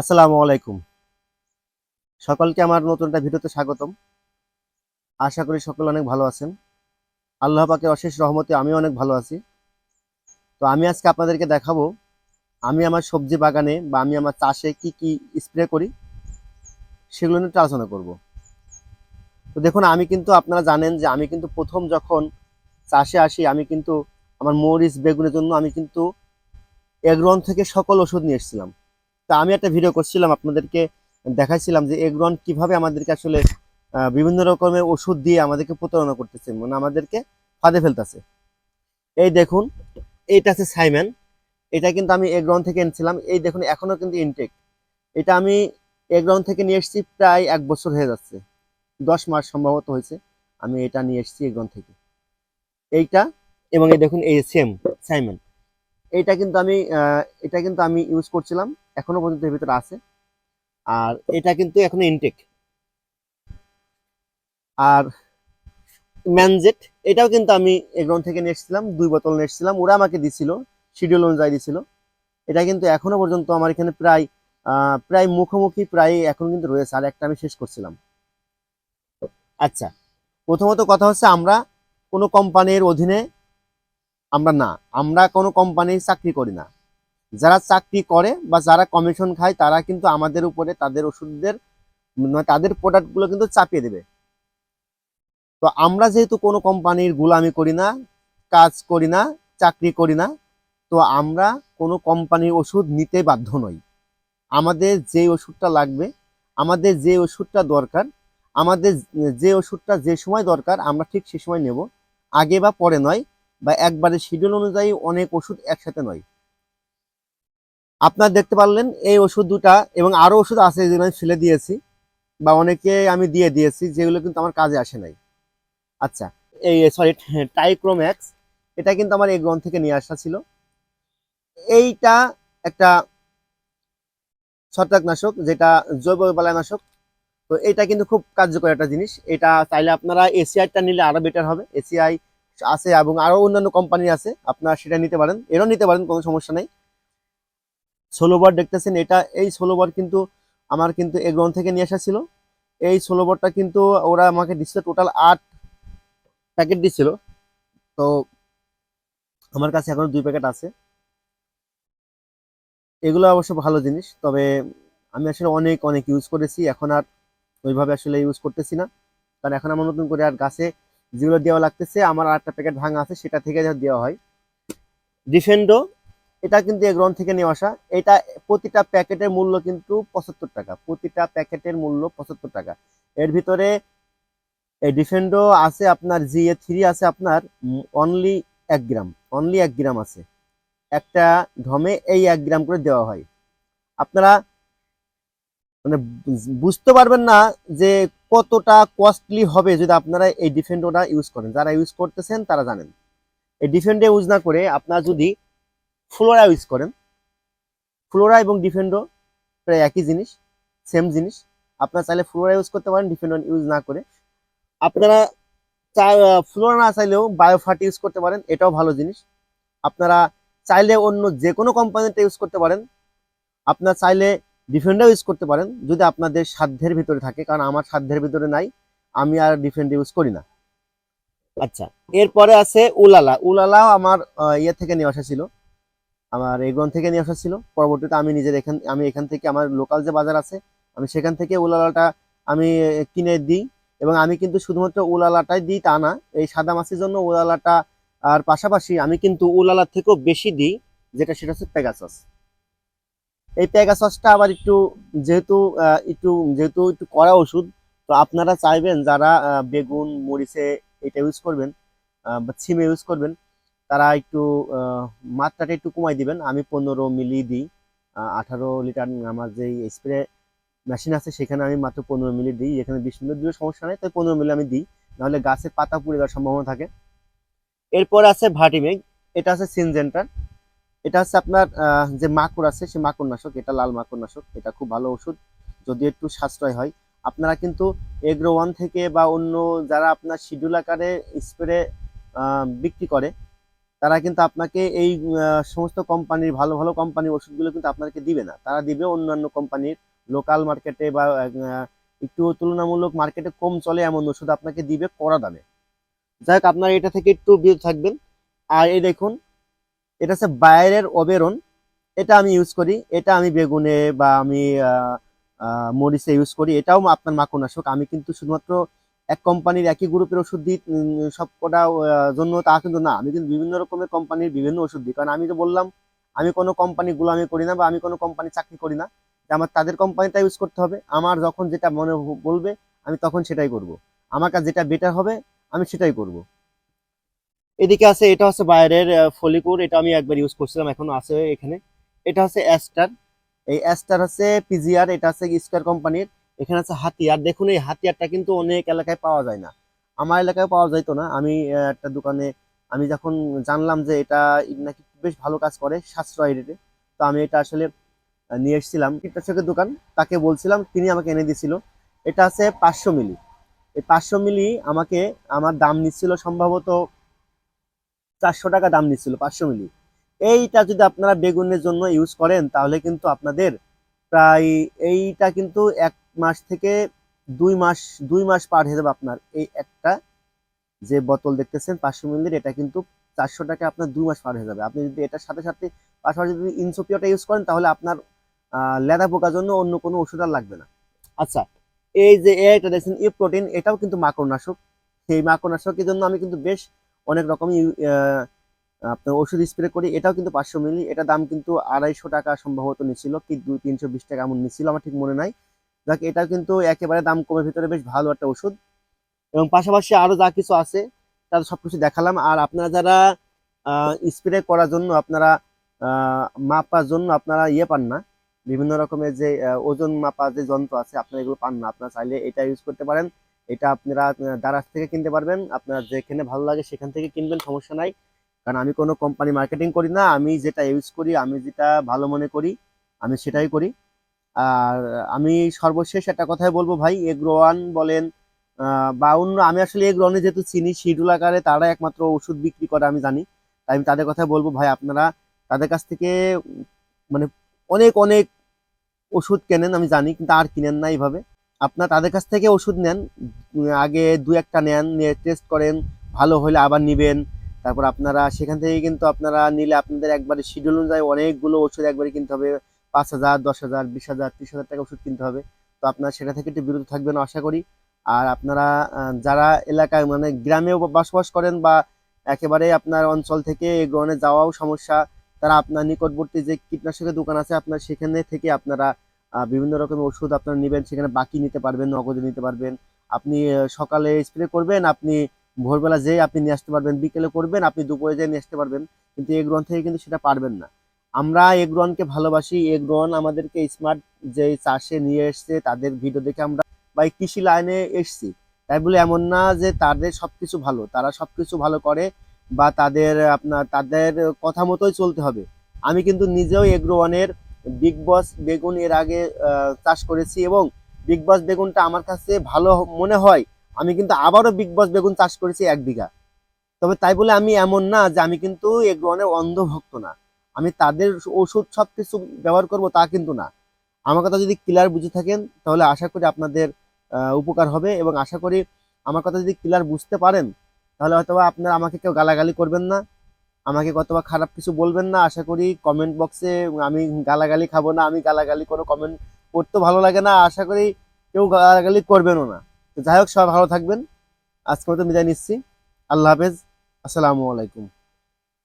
আসসালামু আলাইকুম। সকলকে আমার নতুন একটা ভিডিওতে স্বাগতম। আশা করি সকল অনেক ভালো আছেন। আল্লাহ পাকের অশেষ রহমতে আমি অনেক ভালো আছি। তো আমি আজকে আপনাদেরকে দেখাবো, আমি আমার সবজি বাগানে বা আমি আমার চাষে কি কি স্প্রে করি, সেগুলো নিয়ে আলোচনা করব। তো দেখুন, আমি কিন্তু আপনারা জানেন যে আমি কিন্তু প্রথম যখন চাষে আসি, আমি কিন্তু আমার মরিচ, বেগুনের জন্য আমি কিন্তু এগ্রন থেকে সকল ওষুধ নিয়ে এসেছিলাম। তা আমি একটা ভিডিও করছিলাম, আপনাদেরকে দেখাইছিলাম যে এগ্রন কীভাবে আমাদেরকে আসলে বিভিন্ন রকমের ওষুধ দিয়ে আমাদেরকে প্রতারণা করতেছে মানে আমাদেরকে ফাঁদে ফেলতেছে। এই দেখুন, এইটা আছে সাইম্যান এটা কিন্তু আমি এগ্রন থেকে এনেছিলাম, এই দেখুন এখনও কিন্তু ইনটেক এটা আমি এগ্রন থেকে নিয়ে এসেছি প্রায় এক বছর হয়ে যাচ্ছে, দশ মাস সম্ভবত হয়েছে, আমি এটা নিয়ে এসেছি এগ্রন থেকে। এইটা এবং এই দেখুন, এই সেম, সাইমন। এইটা কিন্তু আমি এটা কিন্তু আমি ইউজ করছিলাম, এখনও পর্যন্ত এর ভিতরে আছে। আর এটা কিন্তু এখনও ইনটেক আর ম্যানজেট এটাও কিন্তু আমি এগ্রন থেকে নিয়ে এসেছিলাম, দুই বোতল নিয়ে এসেছিলাম, ওরা আমাকে দিছিল শিডিউল অনুযায়ী দিছিল। এটা কিন্তু এখনও পর্যন্ত আমার এখানে প্রায় প্রায় মুখোমুখি, প্রায় এখন কিন্তু রয়েছে, আর একটা আমি শেষ করছিলাম। আচ্ছা প্রথমত কথা হচ্ছে আমরা কোনো কোম্পানির অধীনে আমরা না, আমরা কোনো কোম্পানির চাকরি করি না। যারা চাকরি করে বা যারা কমিশন খায়, তারা কিন্তু আমাদের উপরে তাদের ওষুধদের মানে তাদের প্রোডাক্টগুলো কিন্তু চাপিয়ে দেবে। তো আমরা যেহেতু কোনো কোম্পানির গুলামি করি না, কাজ করি না, চাকরি করি না, তো আমরা কোনো কোম্পানির ওষুধ নিতে বাধ্য নই। আমাদের যে ওষুধটা লাগবে, আমাদের যে ওষুধটা দরকার, আমাদের যে ওষুধটা যে সময় দরকার, আমরা ঠিক সে সময় নেব। আগে বা পরে নয় বা একবারে শিডিউল অনুযায়ী অনেক ওষুধ একসাথে নয়। আপনার দেখতে পারলেন, এই ওষুধ দুটা এবং আরও ওষুধ আছে যেগুলো আমি ফেলে দিয়েছি বা অনেকে আমি দিয়ে দিয়েছি, যেগুলো কিন্তু আমার কাজে আসে নাই। আচ্ছা এই সরি টাইক্রোম্যাক্স এটা কিন্তু আমার এই গ্রন্থ থেকে নিয়ে আসা ছিল। এইটা একটা ছত্রাকনাশক, যেটা জৈব বালানাশক। তো এটা কিন্তু খুব কার্যকর একটা জিনিস। এটা চাইলে আপনারা এসিআইটা নিলে আরও বেটার হবে। এসিআই আছে এবং আরও অন্যান্য কোম্পানি আছে, আপনারা সেটা নিতে পারেন। এরও নিতে পারেন, কোনো সমস্যা নেই। ষোলোবার দেখতেছেন, এটা, এই ষোলোবার কিন্তু আমার কিন্তু এগ্রন থেকে নিয়ে আসা ছিল। এই ষোলোবারটা কিন্তু ওরা আমাকে দিচ্ছে টোটাল আট প্যাকেট দিছিল। তো আমার কাছে এখন দুই প্যাকেট আছে। এগুলো অবশ্য ভালো জিনিস, তবে আমি আসলে অনেক অনেক ইউজ করেছি। এখন আর ওইভাবে আসলে ইউজ করতেছি না। কারণ এখন আমার নতুন করে আর গাছে যেগুলো দেওয়া লাগতেছে, আমার আর একটা প্যাকেট ভাঙা আছে, সেটা থেকে দেওয়া হয়। ডিফেন্ডো এটা কিন্তু এগ্রন থেকে নিয়ে আসা। এটা প্রতিটা প্যাকেটের মূল্য কিন্তু পঁচাত্তর টাকা। প্রতিটা প্যাকেটের মূল্য পঁচাত্তর টাকা। এর ভিতরে এই ডিফেন্ডো আছে আপনার জি এ থ্রি আছে আপনার অনলি এক গ্রাম অনলি এক গ্রাম আছে। একটা ঢমে এই এক গ্রাম করে দেওয়া হয়। আপনারা মানে বুঝতে পারবেন না যে কতটা কস্টলি হবে যদি আপনারা এই ডিফেন্ডোটা ইউজ করেন? যারা ইউজ করতেছেন, তারা জানেন। এই ডিফেন্ডে ইউজ না করে আপনারা যদি ফ্লোরা ইউজ করেন ফ্লোরা এবং ডিফেন্ডো প্রায় একই জিনিস সেম জিনিস। আপনারা চাইলে ফ্লোরা ইউজ করতে পারেন ডিফেন্ডো ইউজ না করে। আপনারা ফ্লোরা না চাইলেও বায়োফার্ট ইউজ করতে পারেন, এটাও ভালো জিনিস। আপনারা চাইলে অন্য যে কোনো কোম্পানিতে ইউজ করতে পারেন। আপনার চাইলে ডিফেন্ডার ইউজ করতে পারেন, যদি আপনাদের সাধ্যের ভিতরে থাকে, কারণ আমার সাধ্যের ভিতরে নাই, আমি আর ডিফেন্ড ইউজ করি না। আচ্ছা এরপরে আছে উলালা। উলালাও আমার ইয়ে থেকে নিয়ে আসা ছিল। আমার এগ্রন থেকে নিয়ে আসা ছিল। পরবর্তীতে আমি নিজের এখান, আমি এখান থেকে আমার লোকাল যে বাজার আছে, আমি সেখান থেকে উলালাটা আমি কিনে দিই। এবং আমি কিন্তু শুধুমাত্র উলালাটাই দিই, তা না, এই সাদা মাছের জন্য উলালাটা, আর পাশাপাশি আমি কিন্তু উলালার থেকেও বেশি দিই, যেটা সেটা হচ্ছে পেগাসাস এই পেগাসাসটা আবার একটু যেহেতু একটু যেহেতু একটু কড়া ওষুধ, তো আপনারা চাইবেন যারা বেগুন, মরিচে এটা ইউজ করবেন বা ছিমে ইউজ করবেন, তারা একটু মাত্রাটা একটু কমাই দিবেন। আমি পনেরো মিলি দিই আঠারো লিটার আমার যেই স্প্রে মেশিন আছে, সেখানে আমি মাত্র পনেরো মিলি দিই। এখানে বিশ মিলি দিলেও সমস্যা নেই, তাই পনেরো মিলি আমি দিই। নাহলে গাছের পাতা পুড়ে যাওয়ার সম্ভাবনা থাকে। এরপর আছে ভাটিমেগ এটা আছে সিনজেন্টার এটা হচ্ছে আপনার যে মাকুর আছে, সে মাকুর নাশক এটা লাল মাকুর নাশক এটা খুব ভালো ওষুধ, যদি একটু সাশ্রয় হয়। আপনারা কিন্তু এগ্রো ওয়ান থেকে বা অন্য যারা আপনার শিডিউল আকারে স্প্রে বিক্রি করে, তারা কিন্তু আপনাকে এই সমস্ত কোম্পানির ভালো ভালো কোম্পানির ওষুধগুলো কিন্তু আপনাকে দিবে না। তারা দিবে অন্যান্য কোম্পানির লোকাল মার্কেটে বা একটু তুলনামূলক মার্কেটে কম চলে এমন ওষুধ আপনাকে দিবে কড়া দামে। যাই হোক, আপনারা এটা থেকে একটু বিরত থাকবেন। আর এই দেখুন এটা হচ্ছে বাইরের ওবেরন এটা আমি ইউজ করি। এটা আমি বেগুনে বা আমি মরিচে ইউজ করি। এটাও আপনার মাকড়নাশক। আমি কিন্তু শুধুমাত্র এক কোম্পানির একই গ্রুপের ওষুধ দিই উম, সব কটা জন্য তা কিন্তু না। আমি কিন্তু বিভিন্ন রকমের কোম্পানির বিভিন্ন ওষুধ দিই। কারণ আমি তো বললাম আমি কোনো কোম্পানি গোলামি করি না বা আমি কোনো কোম্পানি চাকরি করি না। যে আমার তাদের কোম্পানিটা ইউজ করতে হবে। আমার যখন যেটা মনে বলবে আমি তখন সেটাই করব। আমার কাছে যেটা বেটার হবে আমি সেটাই করব। এদিকে আছে, এটা হচ্ছে বাইরের ফলিকুর, এটা আমি একবার ইউজ করছিলাম, এখনও আছে এখানে। এটা হচ্ছে অ্যাস্টার এই অ্যাস্টার হচ্ছে পিজিআর এটা হচ্ছে স্কোয়ার কোম্পানির এখানে আছে হাতিয়ার। দেখুন, এই হাতিয়ারটা কিন্তু অনেক এলাকায় পাওয়া যায় না। আমার এলাকায় পাওয়া যাইতো না। আমি একটা দোকানে, আমি যখন জানলাম যে এটা নাকি বেশ ভালো কাজ করে, সাশ্রয় রেটে, তো আমি এটা আসলে নিয়ে এসেছিলাম। কীটনাশকের দোকান, তাকে বলছিলাম, তিনি আমাকে এনে দিছিল। এটা আছে পাঁচশো মিলি। এই পাঁচশো মিলি আমাকে, আমার দাম নিচ্ছিল সম্ভবত চারশো টাকা দাম নিচ্ছিল পাঁচশো মিলি। এইটা যদি আপনারা বেগুনের জন্য ইউজ করেন, তাহলে কিন্তু আপনাদের প্রায় এইটা কিন্তু এক মাস থেকে দুই মাস দুই মাস পার হয়ে যাবে আপনার এই একটা যে বোতল দেখতেছেন, পাঁচশো মিলির, এটা কিন্তু চারশো টাকা আপনার দুই মাস পার হয়ে যাবে। আপনি যদি এটার সাথে সাথে পাশাপাশি যদি ইনসোপিয়াটা ইউজ করেন, তাহলে আপনার লেদা পোকার জন্য অন্য কোনো ওষুধ আর লাগবে না। আচ্ছা এই যে এটা দেখছেন ই প্রোটিন এটাও কিন্তু মাকড়নাশক। সেই মাকড়নাশকের জন্য আমি কিন্তু বেশ অনেক রকম আপনার ওষুধ স্প্রে করি। এটাও কিন্তু পাঁচশো মিলি, এটা দাম কিন্তু আড়াইশো টাকা সম্ভবত নিছিল, কি দুই তিনশো বিশ টাকা এমন নিছিল, আমার ঠিক মনে নাই। যাক, এটাও কিন্তু একেবারে দাম কমের ভিতরে বেশ ভালো একটা ওষুধ। এবং পাশাপাশি আরও যা কিছু আছে, তার সবকিছু দেখালাম। আর আপনারা যারা স্প্রে করার জন্য আপনারা মাপার জন্য আপনারা ইয়ে পান না। বিভিন্ন রকমের যে ওজন মাপা যে যন্ত্র আছে, আপনারা এগুলো পান না। আপনারা চাইলে এটা ইউজ করতে পারেন। এটা আপনারা দারাজ থেকে কিনতে পারবেন। আপনার যেখানে ভালো লাগে সেখান থেকে কিনবেন, সমস্যা নাই। কারণ আমি কোনো কোম্পানি মার্কেটিং করি না, আমি যেটা ইউজ করি, আমি যেটা ভালো মনে করি, আমি সেটাই করি। আর আমি সর্বশেষ একটা কথাই বলব ভাই, এগ্রোয়ান বলেন বা অন্য, আমি আসলে এগ্রোয়ানে যেহেতু চিনি, শিডিউল আকারে তারা একমাত্র ওষুধ বিক্রি করে, আমি জানি। তাই আমি তাদের কথা বলব ভাই, আপনারা তাদের কাছ থেকে মানে অনেক অনেক ওষুধ কেনেন, আমি জানি, কিন্তু আর কিনেন না এইভাবে। আপনার তাদের কাছ থেকে ওষুধ নেন, আগে দু একটা নেন, নিয়ে টেস্ট করেন, ভালো হলে আবার নিবেন। তারপর আপনারা সেখান থেকে কিন্তু আপনারা নিলে আপনাদের একবারে শিডিউল অনুযায়ী অনেকগুলো ওষুধ একবারে কিনতে হবে। পাঁচ হাজার, দশ হাজার, বিশ হাজার, ত্রিশ হাজার টাকা ওষুধ কিনতে হবে। তো আপনারা সেটা থেকে একটু বিরত থাকবেন আশা করি। আর আপনারা যারা এলাকায় মানে গ্রামেও বসবাস করেন বা একেবারে আপনার অঞ্চল থেকে এই গ্রহণে যাওয়াও সমস্যা, তারা আপনার নিকটবর্তী যে কীটনাশকের দোকান আছে, আপনার সেখানে থেকে আপনারা বিভিন্ন রকমের ওষুধ আপনারা নেবেন, সেখানে বাকি নিতে পারবেন, নগদে নিতে পারবেন। আপনি সকালে স্প্রে করবেন, আপনি ভোরবেলা যেয়ে আপনি নিয়ে আসতে পারবেন, বিকেলে করবেন, আপনি দুপুরে যেয়ে নিয়ে আসতে পারবেন, কিন্তু এগ্রন থেকে কিন্তু সেটা পারবেন না। আমরা এগ্রনকে ভালোবাসি এগ্রন আমাদেরকে স্মার্ট যে চাষে নিয়ে এসছে, তাদের ভিডিও দেখে আমরা বা কৃষি লাইনে এসছি। তাই বলে এমন না যে তাদের সবকিছু ভালো, তারা সবকিছু ভালো করে বা তাদের, আপনার, তাদের কথা মতোই চলতে হবে। আমি কিন্তু নিজেও এগ্রো ওয়ানের বিগ বস বেগুন এর আগে চাষ করেছি এবং বিগ বস বেগুনটা আমার কাছে ভালো মনে হয়, আমি কিন্তু আবারও বিগ বস বেগুন চাষ করেছি এক বিঘা। তবে তাই বলে আমি এমন না যে আমি কিন্তু এগ্রো ওয়ানের অন্ধভক্ত না। আমি তাদের ওষুধ সব কিছু ব্যবহার করব তা কিন্তু না। আমার কথা যদি ক্লিয়ার বুঝে থাকেন, তাহলে আশা করি আপনাদের উপকার হবে এবং আশা করি আমার কথা যদি ক্লিয়ার বুঝতে পারেন, তাহলে হয়তো আপনারা আমাকে কেউ গালাগালি করবেন না। আমাকে কতবা খারাপ কিছু বলবেন না, আশা করি কমেন্ট বক্সে আমি গালাগালি খাব না, আমি গালাগালি কোনো কমেন্ট করতে ভালো লাগে না, আশা করি কেউ গালাগালি করবেনও না। যাই হোক, সবাই ভালো থাকবেন। আজকে মতো বিদায় নিচ্ছি। আল্লাহ হাফেজ। আসসালামু আলাইকুম।